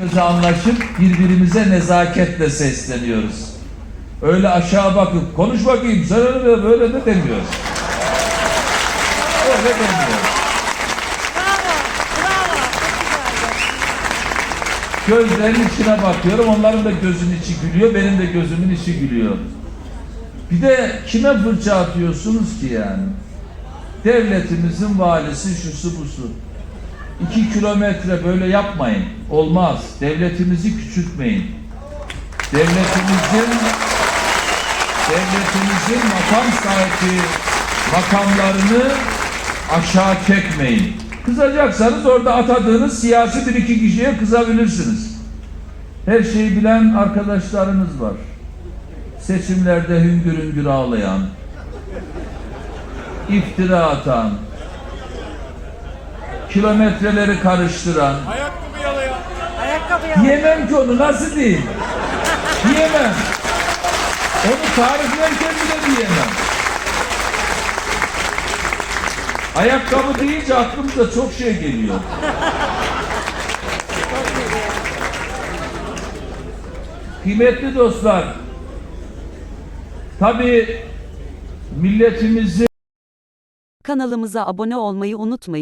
Anlaşıp birbirimize nezaketle sesleniyoruz. Öyle aşağı bakıp konuş bakayım sen öyle böyle de demiyoruz. Öyle demiyoruz. Bravo. Gözlerinin içine bakıyorum. Onların da gözünün içi gülüyor. Benim de gözümün içi gülüyor. Bir de kime fırça atıyorsunuz ki yani? Devletimizin valisi şusu busu. İki kilometre böyle yapmayın. Olmaz. Devletimizi küçültmeyin. Devletimizin devletimizin makam sahibi makamlarını aşağı çekmeyin. Kızacaksanız orada atadığınız siyasi bir iki kişiye kızabilirsiniz. Her şeyi bilen arkadaşlarınız var. Seçimlerde hüngür hüngür ağlayan, iftira atan, kilometreleri karıştıran, Ayakkabı yalayan. Ayakkabı yap. Diyemem ki onu nasıl diyeyim? Diyemem. Onu tariflerken bile diyemem. Ayakkabı deyince aklımda çok şey geliyor. Kıymetli dostlar, tabii milletimizi Kanalımıza abone olmayı unutmayın.